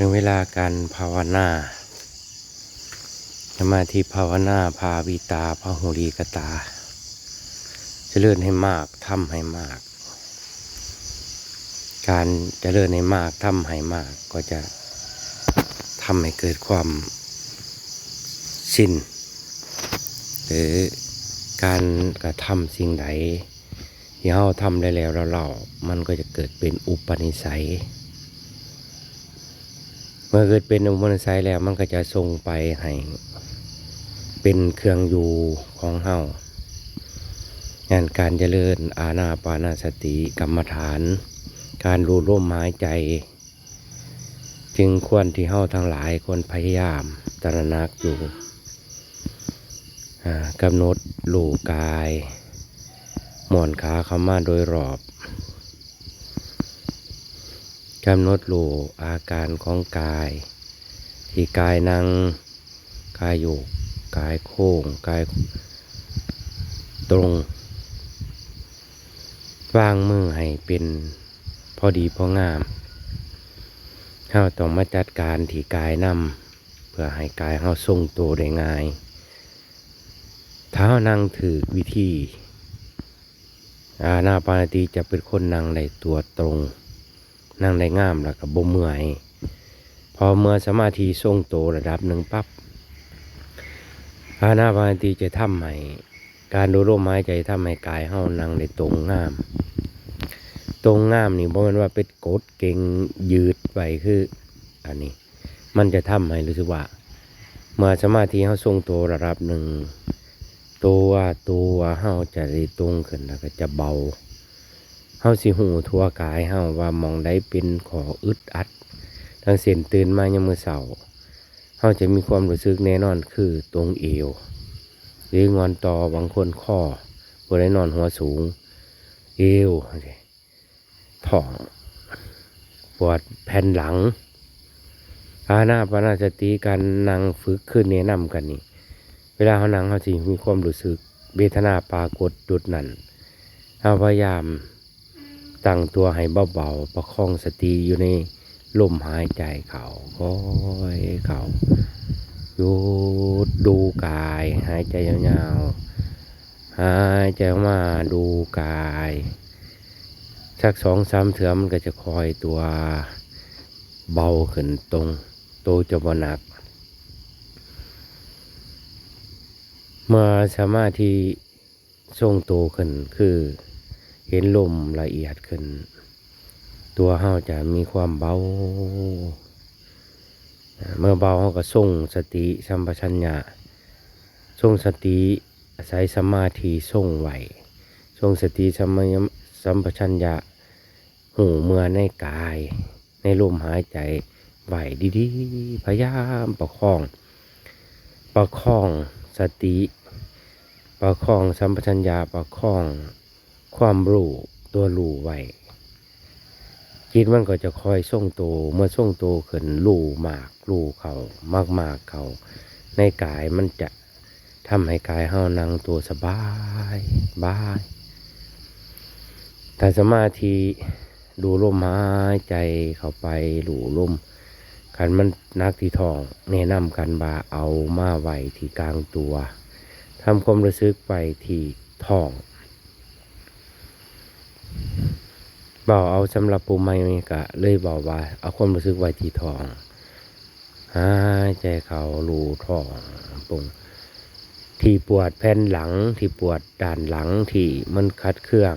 เป็นเวลาการภาวนาสมาธิภาวนาพาวิตาพาหุรีกตาเจริญให้มากทำให้มาก การเจริญให้มากทำให้มาก ก็จะทำให้เกิดความชินหรือการกระทำสิ่งใดที่เราทำได้แล้วแล้วเรามันก็จะเกิดเป็นอุปนิสัย เมื่อเกิดเป็นอุปนิสัยแล้วมันก็จะส่งไปให้เป็นเครื่องอยู่ของเฮางานการเจริญอาณาปานาสติกรรมฐาน การรู้ร่มหายใจ จึงควรที่เฮาทั้งหลายควรพยายามตระหนักอยู่กำหนดลูกายหมอนขาเข้ามาโดยรอบ กำหนดลูอาการของกาย ที่กายนั่งกายอยู่กายโค้งกายตรงวางมือให้เป็นพอดีพองามเฮาต้องมาจัดการที่กายนำเพื่อให้กายเฮาทรงตัวได้ง่ายเท้านั่งถือวิธีอาณาปานติจะเป็นคนนั่งในตัวตรง นั่งได้งามแล้วก็บ่เมื่อย พอเมื่อสมาธิทรงโตระดับหนึ่งปั๊บอาณาปานติจะทำให้การดูลมหายใจทำให้กายเฮานั่งในตรงงาม ตรงงามนี่บ่แม่นว่าเป็นกดเก่งยืดไปคืออันนี้ มันจะทำให้รู้สึกว่าเมื่อสมาธิเฮาทรงตัวระดับหนึ่งตัวตัวเฮาจะได้ตรงขึ้นแล้วก็จะเบา เฮาสิหูทั่วกายเฮาว่ามองได้เป็นขออึดอัดทั้งเส้นตื่นมายามมื้อเช้าเฮาจะมีความรู้สึกแน่นอนคือตรงเอว หรืองอนต่อบางคนข้อบ่ได้นอนหัวสูง เอวท้องปวดแผ่นหลังอาณาปานาสติการนั่งฝึกขึ้นแนะนำกันนี่ เวลาเขานั่งเขาสิมีความรู้สึกเวทนาปรากฏจุดนั้นเราพยายาม ตั้งตัวให้เบาๆประคองสติอยู่ในลมหายใจเขาค่อยเขาหยุดดูกาย หายใจยาวๆหายใจมาดูกายสักสองสามเถื่อมันก็จะคอยตัวเบาขึ้นตรงโตจะบหนัก เมื่อสมาธิทรงโตขึ้นคือ เห็นลมละเอียดขึ้น ตัวเฮาจะมีความเบา เมื่อเบาเฮาก็ทรงสติสัมปชัญญะทรงสติอาศัยสมาธิทรงไหวทรงสติสัมสัมปชัญญะหูเมื่อในกาย ในลมหายใจไหวดีๆ พยายามประคอง ประคองสติ ประคองสัมปชัญญะประคอง ความรู้ตัวรู้ไว้จิตมันก็จะคอยส่งโตวเมื่อส่งโตวขึ้นรู้มากรู้เขามากมากๆเขาในกายมันจะทำให้กายเฮานั่งตัวสบายบายแต่สมาธิดูลมหายใจเข้าไปหลูลมขันมันนักที่ทองแนะนำกันบาเอามาไว้ที่กลางตัวทำความรู้สึกไปที่ท้อง เบาเอาสำหรับปูไม่กะ เลยบอกว่า เอาความรู้สึกไว้ที่ทองหายใจเขารูท้องปุงที่ปวดแผ่นหลังที่ปวดด้านหลังที่มันคัดเครื่อง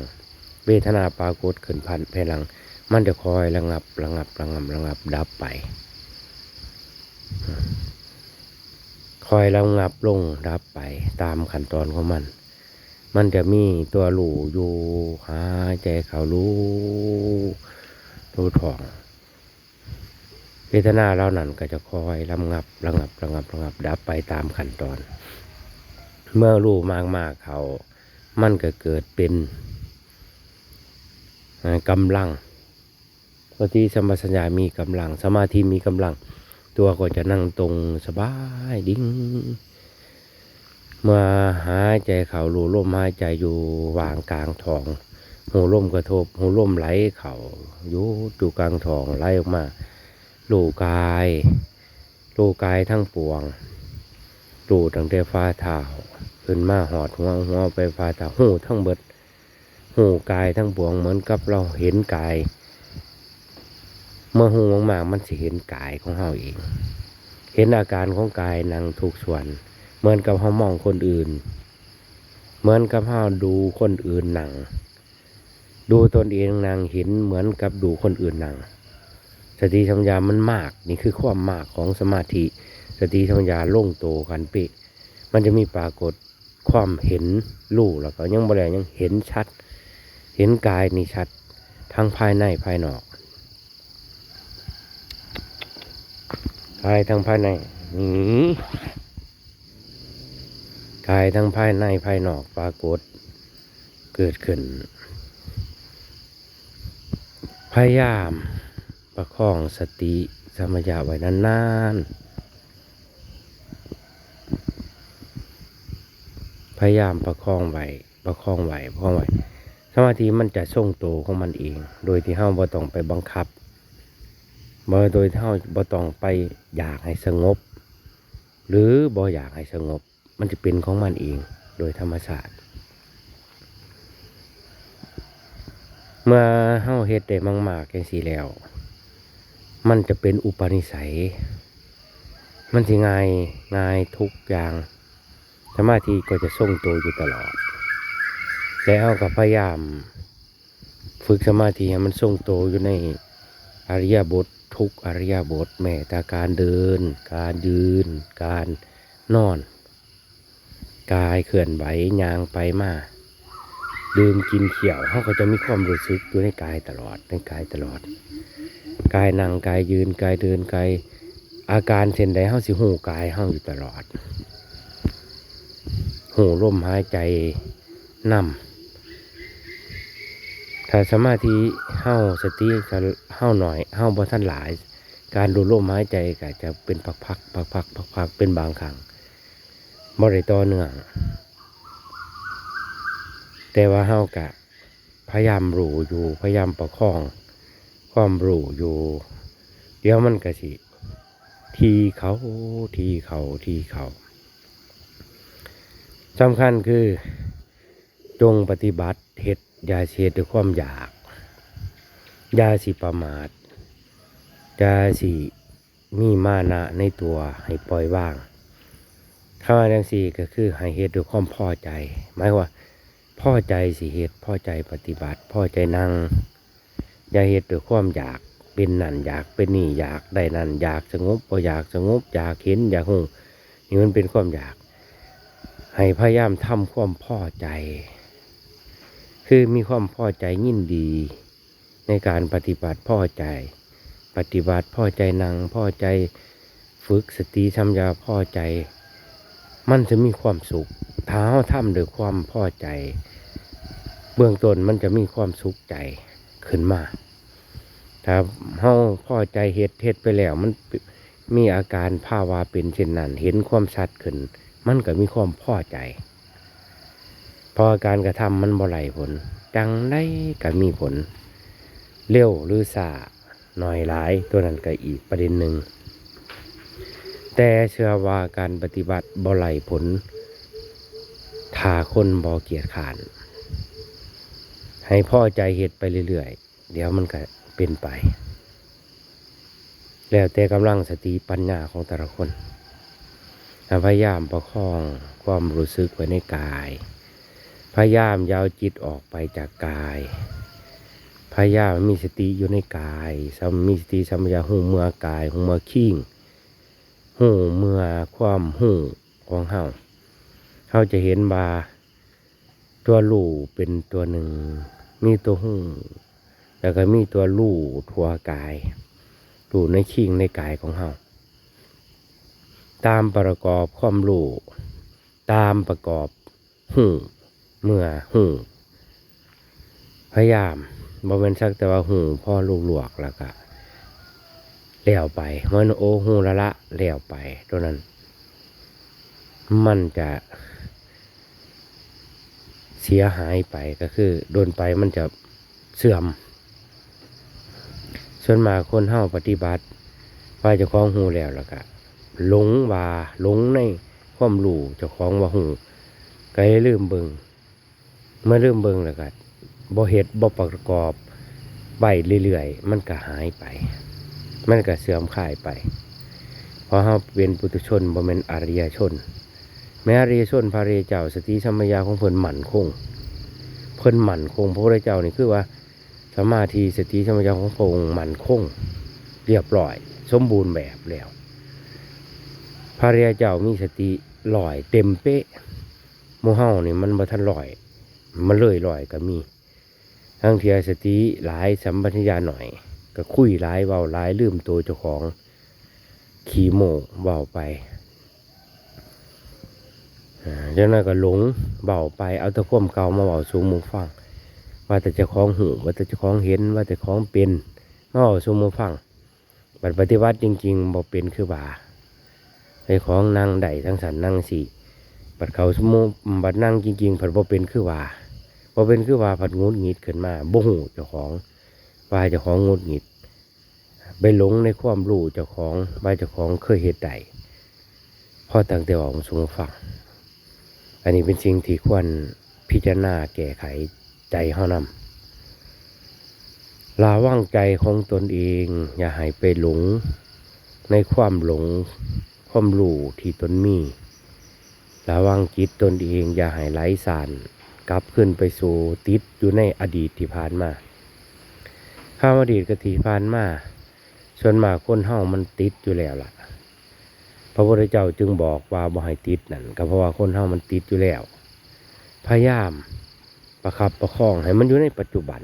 เวทนาปรากฏขึ้นพันแผ่นหลัง มันจะคอยระงับระงับระงับระงับดับไป คอยระงับลงดับไปตามขั้นตอนของมัน มันจะมีตัวหลูอยู่หายใจเขารู้รู้ท้องเวทนาเรานั่นก็จะคอยระงับระงับระงับระงับดับไปตามขั้นตอน เมื่อรู้มากมากๆเขา มันก็เกิดเป็นกำลังสติสมปชัญญามีกำลัง สมาธิมีกำลัง ตัวก็จะนั่งตรงสบายดิ้ง มื่อหายใจเขารูลมหายใจอยู่วางกลางท้องหูลมกระทบหูลมไหลเขาอยู่อยู่กลางท้องไหลออกมารูกายรูกายทั้งปวงรู้ตั้งแต่ฟ้าเท้าขึ้นมาหอดหัวหัวไปฟ้าเท้าหูทั้งเบิดหูกายทั้งปวงเหมือนกับเราเห็นกายเมื่อหูมากๆมันสิเห็นกายของเฮาเอง เห็นอาการของกายนางทุกส่วน เหมือนกับเฮามองคนอื่น เหมือนกับเฮาดูคนอื่นหนัง ดูตนเองนางเห็นเหมือนกับดูคนอื่นหนัง สติสัมปชัญญะมันมากนี่คือความมากของสมาธิ สติสัมปชัญญะลงโตกันเป๊ะมันจะมีปรากฏความเห็นรู้แล้วก็ยังบ่แลยังเห็นชัด เห็นกายนี่ชัดทั้งภายในภายนอกกายทั้งภายในนี่ กายทั้งภายในภายนอกปรากฏเกิดขึ้น พยายามประคองสติสมยาไว้นานๆ พยายามประคองไว้ประคองไว้ประคองไว้สมาธิมันจะทรงตัวของมันเอง โดยที่เฮาบ่ต้องไปบังคับบ่โดยที่เฮาบ่ต้องไปอยากให้สงบ หรือบ่อยากให้สงบ มันจะเป็นของมันเองโดยธรรมชาติ เมื่อเฮาเฮ็ดได้มากๆจังซี่แล้ว มันจะเป็นอุปนิสัย มันสิง่ายง่ายทุกอย่างสมาธิก็จะทรงตัวอยู่ตลอดและเฮาก็พยายาม ฝึกสมาธิให้มันทรงตัวอยู่ในอริยบททุกอริยบทแม้แต่การเดิน การยืน การนอน กายเคลื่อนไหวยางไปมาดื่มกินเขียวเขาก็จะมีความรู้สึกอยู่ในกายตลอดในกายตลอด กายนั่งกายยืนกายเดินกายอาการเช่นใดเฮาสิหูกายเฮาอยู่ตลอด หูลมหายใจนำถ้าสมาธิเฮาสติก็เฮาหน่อยเฮาบ่ทันหลาย การดูลมหายใจก็จะเป็นพักๆพักๆพักๆเป็นบางครั้ง บ่ได้ต่อเนื่อง แต่ว่าเฮากะพยายามรู้อยู่พยายามประคอง ความรู้อยู่ เดี๋ยวมันก็สิทีเขาทีเขาทีเขาสำคัญคือจงปฏิบัติเหตุยาเสียด้วยความอยากยาสิประมาทยาสิมีมานะในตัวให้ปล่อยวาง ถ้าว่าจังสี่ก็คือให้เหตุด้วยความพอใจ หมายว่าพ่อใจสิเหตุพ่อใจปฏิบัติพ่อใจนั่งอย่าเหตุด้วยความอยากเป็นนั่นอยากเป็นนี่อยากได้นั่นอยากสงบพออยากสงบอยากเห็นอยากหูนี่มันเป็นความอยาก ให้พยายามทำความพ่อใจ คือมีความพ่อใจยินดี ในการปฏิบัติพ่อใจ ปฏิบัติพ่อใจนั่งพ่อใจ ฝึกสติสัมยาพ่อใจ มันจะมีความสุขถ้าเท้าทำด้วยความพอใจ เบื้องต้นมันจะมีความสุขใจขึ้นมาถ้าเฮาพอใจเฮ็ดเฮ็ดไปแล้วมันมีอาการภาวะเป็นเช่นนั้นเห็นความชัดขึ้น มันก็มีความพอใจ พอการกระทำมันบ่ไหลผล จังได้ก็มีผล เร็วหรือสาหน่อยหลายตัวนั้นก็อีกประเด็นหนึ่ง แต่เชื่อว่าการปฏิบัติบ่ไหลผลถ้าคนบ่เกียจขาน ให้พ่อใจเฮ็ดไปเรื่อยๆ เดี๋ยวมันก็เป็นไป แล้วแต่กำลังสติปัญญาของแต่ละคน พยายามประคองความรู้สึกไว้ในกาย พยายามยาวจิตออกไปจากกาย พยายามมีสติอยู่ในกายสมมีสติสัมปชัญญะหูเมื่อกายหูเมื่อขิง หูเมื่อความหูของเฮาเขาจะเห็นว่าตัวลู่เป็นตัวหนึ่ง มีตัวหูแล้วก็มีตัวลู่ทั่วกายลู่ในขิงในกายของเขาตามประกอบความลู่ตามประกอบหูเมื่อหูพยายามบ่เป็นสักแต่ว่าหูพ่อลูกหลวกแล้วก็เลี้ยวไปมันโอหูละละ เลี้ยวไปตัวนั้น มันจะเสียหายไปก็คือโดนไปมันจะเสื่อม ส่วนมาคนเฮาปฏิบัติว่าเจ้องหูแล้วแล้วก็หลงว่าหลงในความรู้เจ้าของว่าหูก็เลยลืมเบิงเมื่อลืมเบิงแล้วก็บ่เฮ็ดบ่ประกอบไปเรื่อยๆ มันก็หายไป มันก็เสื่อมคลายไป ราะเฮาเป็นปุถุชนบ่แม่นอริยชน แม้อริยชนพระริยเจ้าสติสัมปชัญญะของเพิ่นหมั่นคง เพิ่นหมั่นคงพระพุทธเจ้านี่คือว่าสมาธิสติสัมปชัญญะของพระองค์มั่นคง เรียบร้อย สมบูรณ์แบบแล้ว พระริยเจ้ามีสติลอยเต็มเป๊ะโมเฮานี่มันบ่ทันลอย มันเลยลอยก็มีทั้งเทียสติหลายสัมปชัญญะหน่อย ก็คุยหลายเว้าหลายลืมตัวเจ้าของ ขี่โมกเบาไปเจ้านั้นก็หลงเบาไปเอาตะความเก่ามาเบาสูงหมูฟัง ว่าแต่จะคล้องหูว่าแต่จะคล้องเห็นว่าแต่ของเป็นมาเบาสูงหมูฟังบัดปฏิวัติจริงๆบ่เป็นคือบาไอ้ของนั่งได้ทั้งสันนั่งสี่บัดเขาสมมุบัดนั่งจริงๆผัดบ่เป็นคือว่าบ่เป็นคือว่าผัดงุดหงิดขึ้นมาบ่หูเจ้าของว่าเจ้าของงุดหงิด ไปหลงในความรู้เจ้าของว่าเจ้าของเคยเหตุใดพ่อตั้งแต่ว่าของสมฟังอันนี้เป็นสิ่งที่ควรพิจารณาแก้ไขใจเฮานำลาว่างใจของตนเองอย่าให้ไปหลงในความหลงความรู้ที่ตนมีลาว่างจิตตนเองอย่าให้ไหลสานกลับขึ้นไปสู่ติดอยู่ในอดีตที่ผ่านมาข้ามอดีตกับที่ผ่านมา ส่วนมากคนเฮามันติดอยู่แล้วล่ะ พระพุทธเจ้าจึงบอกว่าบ่ให้ติดนั่นก็เพราะว่าคนเฮามันติดอยู่แล้ว พยายามประคับประคองให้มันอยู่ในปัจจุบัน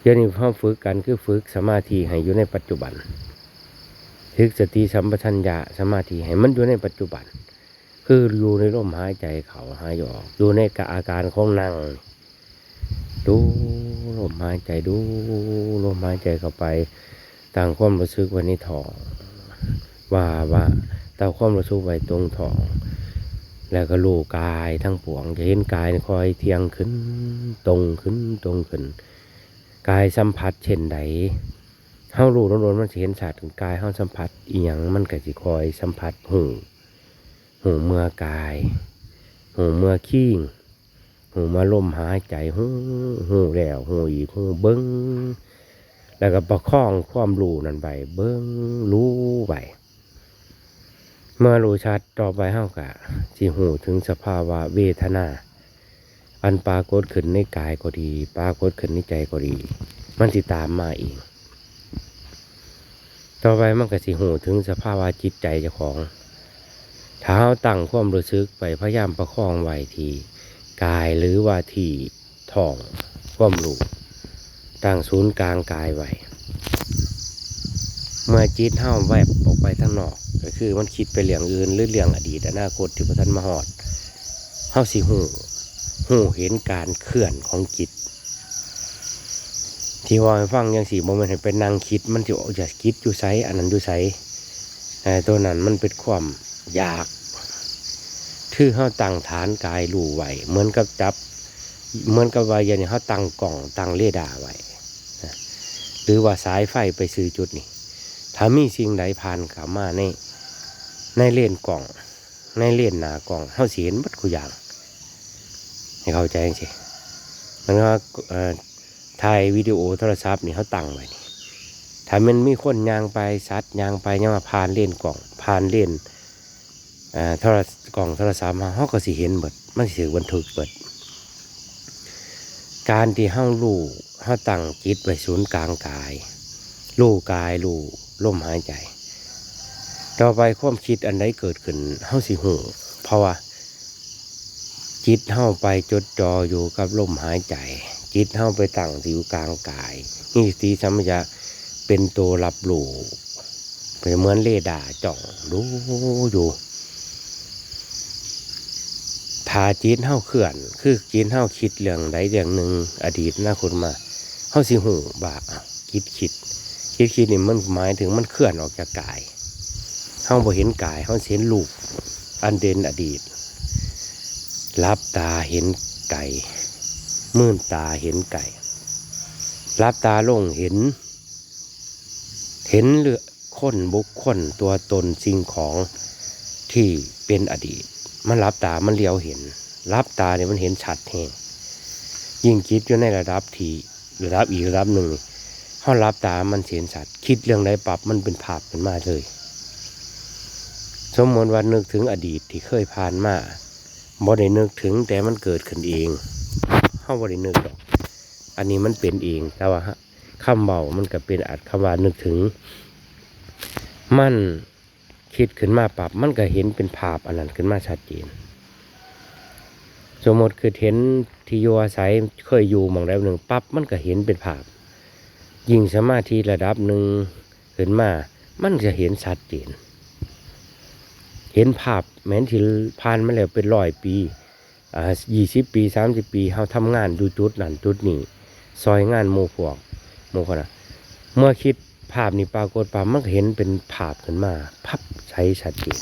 เดี๋ยวนี้เขาฝึกกันคือฝึกสมาธิให้อยู่ในปัจจุบันฝึกสติสัมปชัญญะสมาธิให้มันอยู่ในปัจจุบัน คืออยู่ในลมหายใจเขาหายออก อยู่ในอาการของนั่งดูลมหายใจดูลมหายใจเข้าไป ต่างความรู้สึกไวันนี้ท้องว่าว่าต่างความรู้สึกไว้ตรงท้อง แล้วก็รู้กายทั้งปวงจะเห็นกายคอยเทียงขึ้น ตรงขึ้นตรงขึ้น กายสัมผัสเช่นใดเฮารู้ล้วนๆมันสิเห็นชัดถึงกายเฮาสัมผัสอีหยังมันก็สิคอยสัมผัสหูหูเมื่อกายหูเมื่อขี้งหูมาลมหายใจหูหูแล้วหูอีกหูเบิ้ง แล้วก็ประคองความรู้นั่นไปเบิ้งรู้ไปเมื่อรู้ชัดต่อไปเฮากะสิหูถึงสภาวะเวทนา อันปรากฏขึ้นในกายก็ดี ปรากฏขึ้นในใจก็ดี มันสิตามมาเองต่อไปมันก็สิหูถึงสภาวะจิตใจเจ้าของถ้าเราตั้งความรู้สึกไปพยายามประคองไว้ที่กายหรือว่าที่ท้องความรู้ ตั้งศูนย์กลางกายไว้เมื่อจิตเท่าแวบออกไปทางนอก ก็คือมันคิดไปเรื่องอื่นหรือเรื่องอดีตอนาคตที่พระท่านมาหอดเฮาสิหูหูเห็นการเคลื่อนของจิต ที่ว่าฟังยังสี่โมเมนต์เป็นนางคิดมันจะออกจากคิดอยู่ไซอันนั้นอยู่ไซแต่ตัวนั้นมันเป็นความอยากคือเขาตั้งฐานกายรู้ไว้เหมือนกับจับ เหมือนกับว่าอย่างนี้เขาตั้งกล่องตั้งเรดาไว้ หรือว่าสายไฟไปซื้อจุดนี่ถ้ามีสิ่งใดผ่านเข้ามาในในเล่นกล่อง ในเล่นหนากล่องเขาสิเห็นบัดคุอย่าง ให้เข้าใจจังสิมันก็เอ่อถ่ายวิดีโอโทรศัพท์นี่เขาตั้งไว้นี่ถ้ามันมีคนยางไปซัดยางไปยังมาผ่านเล่นกล่องผ่านเล่นอ่อโทรกล่องโทรศัพท์มาเขาก็สิเห็นเบิดมันสิถือบันทึกเบิดการที่เฮารู้ เฮาตั้งจิตไว้ศูนย์กลางกายรู้กายรู้ลมหายใจ ต่อไปความคิดอันใดเกิดขึ้นเฮาสิหูเพราะว่าจิตเฮ้าไปจดจ่ออยู่กับลมหายใจ จิตเฮ้าไปตั้งอยู่กลางกายนี่สติสัมปชัญญะเป็นตัวรับรู้เป็นเหมือนเรดาจ่องดูอยู่ถ้าจิตเฮ้าเคลื่อน คือจิตเฮ้าคิดเรื่องใดเรื่องหนึ่งอดีตอนาคตมา เฮาสิหูบ่าอ้าวคิดคิดคิดคิดนี่มันหมายถึงมันเคลื่อนออกจากกายเฮาบ่เห็นกายเฮาเห็นรูปอันเด่นอดีต รับตาเห็นไก่มื่นตาเห็นไก่ รับตาลงเห็น เห็นเรือคนบุคคลตัวตนสิ่งของที่เป็นอดีต มันรับตามันเลียวเห็น รับตาเนี่ยมันเห็นชัดแฮงยิ่งคิดอยู่ในระดับที่ รับอีกรับหนึ่งเขารับตามันเห็นชัดคิดเรื่องใดปรับมันเป็นภาพขึ้นมาเลย สมมติว่านึกถึงอดีตที่เคยผ่านมาบ่ได้นึกถึงแต่มันเกิดขึ้นเองเฮาบ่ได้นึกหรอก อันนี้มันเป็นเองแต่ว่าคำเบามันก็เป็นอัดคำว่านึกถึง มันคิดขึ้นมาปรับมันก็เห็นเป็นภาพอันนั้นขึ้นมาชัดเจน สมมติคือเห็นที่อยู่อาศัยเคยอยู่หมองใดหนึ่งปั๊บมันก็เห็นเป็นภาพ ยิ่งสมาธิระดับหนึ่งขึ้นมา มันจะเห็นชัดเจน เห็นภาพแม้นที่ผ่านมาแล้วเป็นร้อยปีอ่ายี่สิบปีสามสิบปีเฮาทำงานดูจุดนั่นจุดนี้ซอยงานหมู่พวกหมู่คนนะเมื่อคิดภาพนี้ปรากฏปั๊บมันก็เห็นเป็นภาพขึ้นมา พับใช้ชัดเจน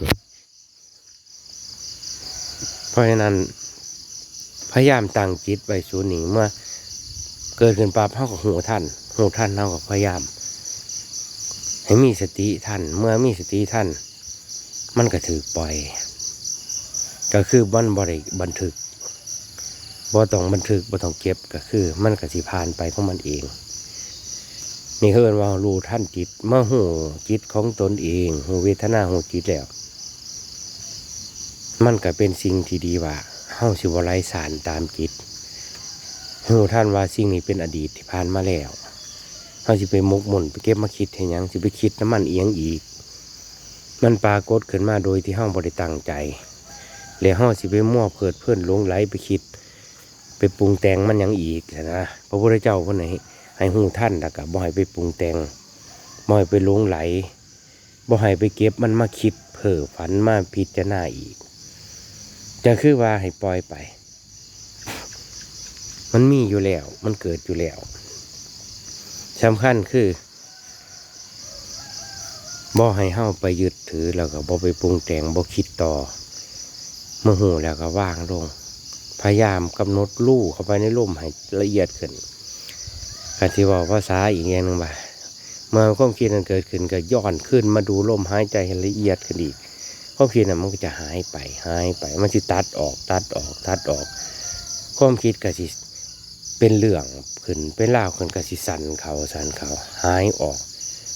นี่ เพราะฉะนั้น พยายามตั้งจิตไว้ศูนย์นี้เมื่อ เกิดขึ้นปั๊บเฮาก็หูท่านหูท่านเฮาก็พยายาม ให้มีสติท่านเมื่อมีสติท่าน มันก็ถือปล่อย ก็คือบันบริบันทึกบ่ต้องบันทึกบ่ต้องเก็บก็คือ มันก็สิผ่านไปของมันเองนี่คือว่ารู้ท่านจิตเมื่อหูจิตของตนเองหูเวทนาหูจิตแล้ว มันก็เป็นสิ่งที่ดีว่าเฮาสิบ่ไร้สารตามจิตหูท่านว่าสิ่งนี้เป็นอดีตที่ผ่านมาแล้วเฮาสิไปมุกมุ่นไปเก็บมาคิดเห็นยังสิไปคิดน้ำมันเอียงอีก มันปรากฏขึ้นมาโดยที่เฮาบ่ได้ตั้งใจ แล้วเฮาสิไปมั่วเพิดเพลินลงไหลไปคิด ไปปรุงแต่งมันยังอีกนะพระพุทธเจ้าคนไหนให้หูท่านแล้วก็บ่ให้ไปปรุงแต่งบ่ให้ไปลงไหลบ่ให้ไปเก็บมันมาคิดเพ้อฝันมาพิจารณาอีก จะคือว่าให้ปล่อยไป มันมีอยู่แล้ว มันเกิดอยู่แล้วสำคัญคือบ่ให้เฮาไปยึดถือแล้วก็บ่ไปปรุงแต่งบ่คิดต่อเมื่อหูแล้วก็ว่างลง พยายามกำหนดลู่เข้าไปในลมให้ละเอียดขึ้นการที่บอกภาษาอีกอย่างหนึ่งว่าเมื่อความคิดนั้นเกิดขึ้นก็ย้อนขึ้นมาดูลมหายใจให้ละเอียดขึ้นอีก ความคิดนั้นมันก็จะหายไปหายไป มันจะตัดออกตัดออกตัดออก ความคิดก็สิเป็นเรื่องขึ้นเป็นล่าวขึ้นก็สิสันเขาสันเขาหายออก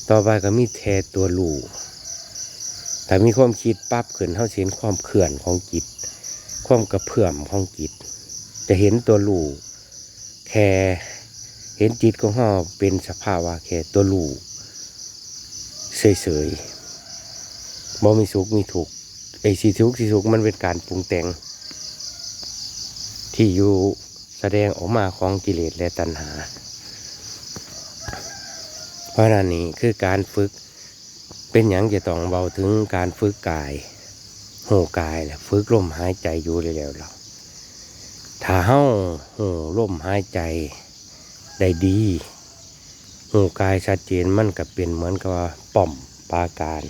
ต่อไปก็มีแทตัวลู่แต่มีความคิดปั๊บขึ้นเท่าเห็นความเขื่อนของจิต ความกระเพื่อมของจิต จะเห็นตัวลูแค่เห็นจิตของเราเป็นสภาวะแค่ตัวลูเฉยๆ บ่มีสุขมีทุกไอ้สีทุกข์สีสุขมันเป็นการปรุงแต่ง ที่อยู่แสดงออกมาของกิเลสและตัณหา เพราะนั้นนี่คือการฝึกเป็นอย่างจะต้องเบาถึงการฝึกกายหูกายแหละฝึกลมหายใจอยู่แล้วเราถ้าเฮ้าหูลมหายใจได้ดีหูกายชัดเจนมันก็เป็นเหมือนกับว่าป่อมปาการ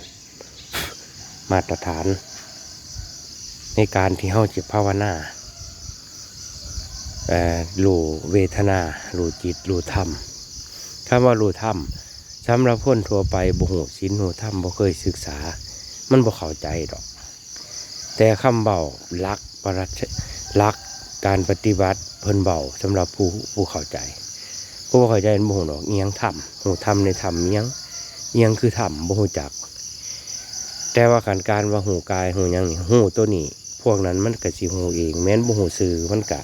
มาตรฐาน ในการที่เฮาจะภาวนาเอ่อรู้เวทนารู้จิตรู้ธรรมคำว่ารู้ธรรมสำหรับคนทั่วไปบ่หูศีลหูธรรมบ่เคยศึกษา มันบ่เข้าใจดอก แต่คำเบาลักปรัชลักการปฏิบัติเพิ่นเบาสำหรับผู้ผู้เข้าใจผู้เข้าใจบ่ฮู้ดอกเอียงธรรมหูธรรมในธรรมเอียงเอียงคือธรรมบ่ฮู้จัก แต่ว่าการการว่าหูกายหูยังนี่หูตัวนี้ พวกนั้นมันก็สิหูเอง แม้นบ่หูสื่อมันก็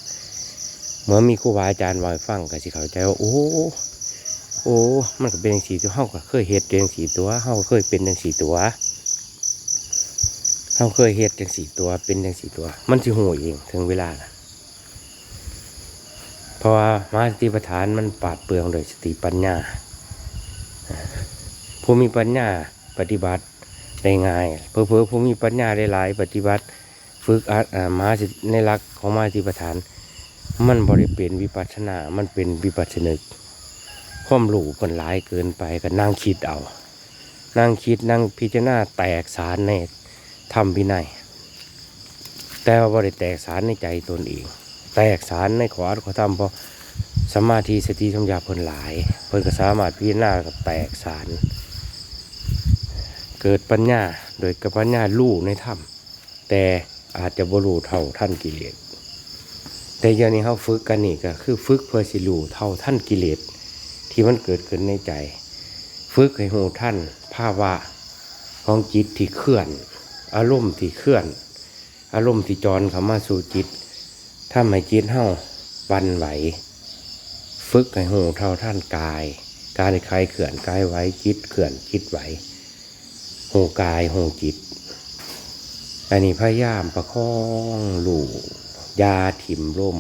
เมื่อมีครูบาอาจารย์ว่าให้ฟังก็สิเข้าใจว่าโอ้โอ้ มันก็เป็นจังซี่ตัวเฮาก็เคยเฮ็ดจังซี่ตัวเฮาเคยเป็นจังซี่ตัวเราเคยเฮ็ดจังสีตัวเป็นจังสีตัว มันสิหูเองถึงเวลานะเพราะว่ามาสติปัฏฐานมันปราดเปลืองโดยสติปัญญาผู้มีปัญญาปฏิบัติ ได้ง่าย เพอเพอผู้มีปัญญาได้หลายปฏิบัติ ฝึกอาอ่ามาสิในหลักของมาสิปัฏฐาน มันบริเป็นวิปัสนา มันเป็นวิปัสสนึกความรู้เพิ่นหลายเกินไปก็นั่งคิดเอา นั่งคิดนั่งพิจารณาแตกสารในทำวินัยแต่ว่าบริแตกสารในใจตนเอง แตกสารในขวาขอทำเพราะสมาธิสติสัมยาเพิ่นหลาย เพิ่นก็สามารถพิจารณากับแตกสาร เกิดปัญญาโดยกับปัญญาลู่ในถ้ำแต่อาจจะบรูเท่าท่านกิเลสแต่ยานี้เขาฝึกกันนี่ก็คือฝึกเพื่อสิรู้เท่าท่านกิเลสที่มันเกิดขึ้นในใจ ฝึกให้หูท่านภาวะของจิตที่เคลื่อน อารมณ์ที่เคลื่อน อารมณ์ที่จรเข้ามาสู่จิตถ้าไม่จิตเฮาวันไหว ฝึกให้หูเท่าท่านกาย การคลายเขื่อนกายไหวจิตเขื่อนจิตไหว หูกายหูจิต อันนี้พยายามประคองหลูยาถิ่มร่ม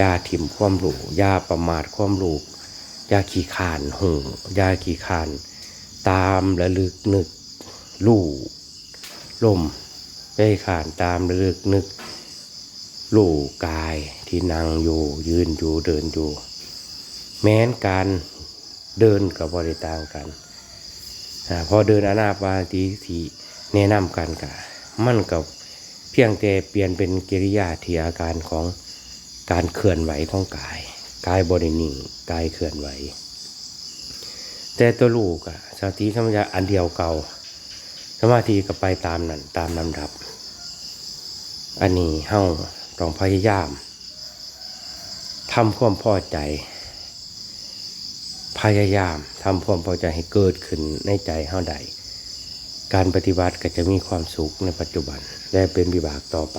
ยาถิ่มความหลูยาประมาทความหลูยาขี้ขานหูยาขี้ขาน ตามระลึกนึกลู่ลมได้ขานตามระลึกนึกลู่กายที่นั่งอยู่ยืนอยู่เดินอยู่ แม้นการเดินกับบริต่างกัน พอเดินอนาปาสติที่แนะนำกันกะมันกับเพียงแต่เปลี่ยนเป็นกิริยาที่อาการของการเคลื่อนไหวของกาย กายบริหนิ่งกายเคลื่อนไหว แต่ตัวลูกอะสติสมัญญาอันเดียวเก่าสมาธิก็ไปตามนั้นตามลำดับ อันนี้เฮาต้องพยายามทำความพอใจ พยายามทำความพอใจให้เกิดขึ้นในใจเฮาใด การปฏิบัติก็จะมีความสุขในปัจจุบัน และเป็นวิบากต่อไป